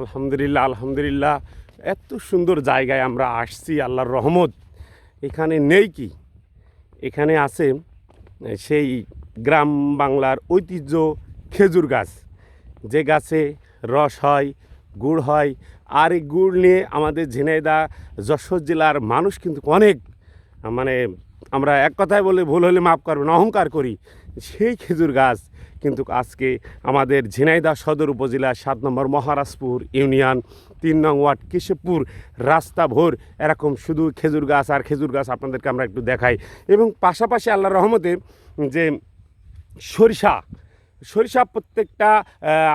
আলহামদুলিল্লাহ আলহামদুলিল্লাহ। এত সুন্দর জায়গায় আমরা আসছি, আল্লাহর রহমত। এখানে নেই কি? এখানে আছে সেই গ্রাম বাংলার ঐতিহ্য খেজুর গাছ। যে গাছে রস হয়, গুড় হয়, আর এই গুড় নিয়ে আমাদের ঝিনাইদা যশোর জেলার মানুষ কিন্তু অনেক। মানে আমরা এক কথায় বলে, ভুল হলে মাফ করবেন, অহংকার করি। সেই খেজুর গাছ কিন্তু আজকে আমাদের ঝিনাইদহ সদর উপজেলা সাত নম্বর মহারাজপুর ইউনিয়ন, তিন নং ওয়ার্ড কেশবপুর রাস্তা ভোর। এরকম শুধু খেজুর গাছ আর খেজুর গাছ আপনাদেরকে আমরা একটু দেখাই। এবং পাশাপাশি আল্লাহর রহমতে যে সরিষা সরিষা প্রত্যেকটা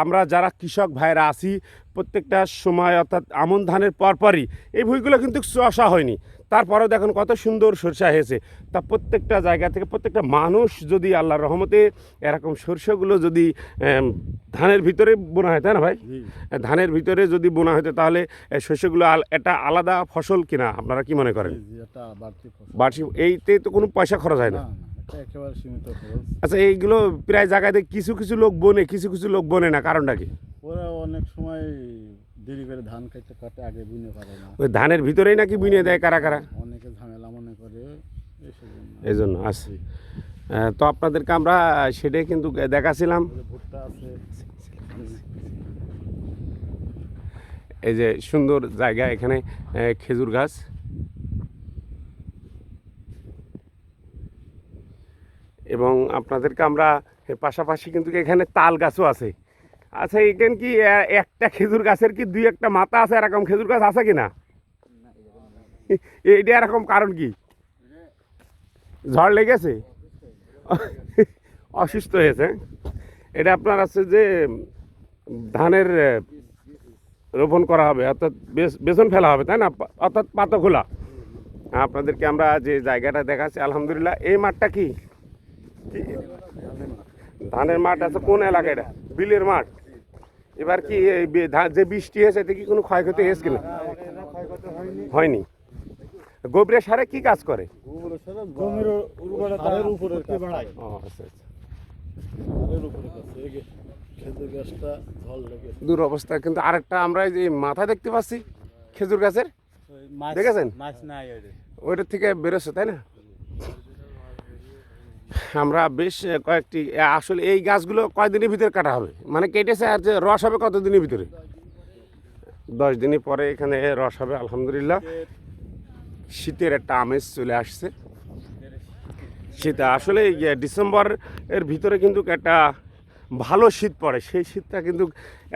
আমরা যারা কৃষক ভাইরা আছি, প্রত্যেকটা সময় অর্থাৎ আমন ধানের পরপরই এই ভুইগুলো কিন্তু চষা হয়নি। তারপরেও দেখুন কত সুন্দর সরষা হয়েছে। তা প্রত্যেকটা জায়গা থেকে প্রত্যেকটা মানুষ যদি আল্লাহর রহমতে এরকম সরষাগুলো যদি ধানের ভিতরে বোনা হয় তাই না ভাই? ধানের ভিতরে যদি বোনা হতো তাহলে শস্যগুলো এটা আলাদা ফসল কিনা আপনারা কি মনে করেন? বার্ষিক এইতে তো কোনো পয়সা খরচ হয় না। একেবারে সীমিত খরচ। আচ্ছা এইগুলো প্রায় জায়গাতে কিছু কিছু লোক বনে কিছু কিছু লোক বনে না কারণটা কি? ওরা অনেক সময় দেরি করে ধান খাইতে কাটে আগে বুনে পারে না। ওই ধানের ভিতরেই নাকি বিনিয়ে দেয় কারা কারা? অনেকে ঝামেলা মনে করে এই জন্য আসছি তো আপনাদেরকে আমরা সেটাই কিন্তু দেখাছিলাম। এই যে সুন্দর জায়গা এখানে খেজুর গাছ। এবং আপনাদেরকে আমরা পাশাপাশি কিন্তু এখানে তাল গাছও আছে। আচ্ছা এখানে কি একটা খেজুর গাছের কি দুই একটা মাথা আছে? এরকম খেজুর গাছ আছে কি না এইটা এরকম কারণ কি? ঝড় লেগেছে? অসুস্থ হয়েছে। এটা আপনার আছে যে, ধানের রোপণ করা হবে, অর্থাৎ বেস- বেসন ফেলা হবে, তাই না? অর্থাৎ পাতা খোলা। আপনাদেরকে আমরা যে জায়গাটা দেখাচ্ছি, আলহামদুলিল্লাহ, এই মাঠটা কি? ধানের মাঠ আছে কোন এলাকা এটা? বিলের মাঠ? এবার কি যে বৃষ্টি হয়েছে এতে কি কোনো ক্ষয়ক্ষতি হয়েছে কিনা? হয়নি। গোবরের সারে কি কাজ করে? ও আচ্ছা আচ্ছা। কিন্তু আরেকটা আমরা এই যে মাথা দেখতে পাচ্ছি খেজুর গাছের। দেখেছেন? ওইটার থেকে বেরোচ্ছে তাই না? আমরা বেশ কয়েকটি আসলে এই গাছগুলো কয়দিনের ভিতরে কাটা হবে? মানে কেটেছে আর যে রস হবে কত দিনের ভিতরে? দশ দিনের পরে এখানে রস হবে, আলহামদুলিল্লাহ। শীতের একটা আমেজ চলে আসছে। শীত, আসলে ডিসেম্বর এর ভিতরে কিন্তু একটা ভালো শীত পড়ে। সেই শীতটা কিন্তু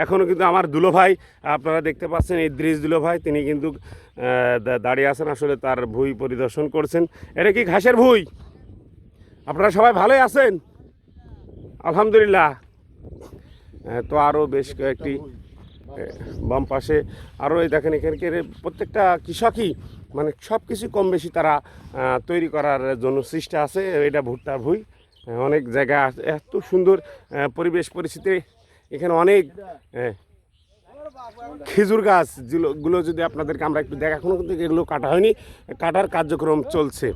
এখনও কিন্তু আমার দুলো ভাই আপনারা দেখতে পাচ্ছেন, এই দৃশ দুলো ভাই তিনি কিন্তু দাঁড়িয়ে আছেন, আসলে তার ভুই পরিদর্শন করছেন। এটা কি ঘাসের ভুই? আপনারা সবাই ভালোই আছেন? আলহামদুলিল্লাহ। তো আরও বেশ কয়েকটি বাম পাশে আরও এই দেখেন এখানকার প্রত্যেকটা কৃষকই মানে সব কিছু কম বেশি তারা তৈরি করার জন্য চেষ্টা আছে, এটা ভুট্টার ভুই। অনেক জায়গা এত সুন্দর পরিবেশ পরিস্থিতি। এখানে অনেক খেজুর গাছগুলো যদি আপনাদেরকে আমরা একটু দেখা এখনও কিন্তু এগুলো কাটা হয়নি। কাটার কার্যক্রম চলছে।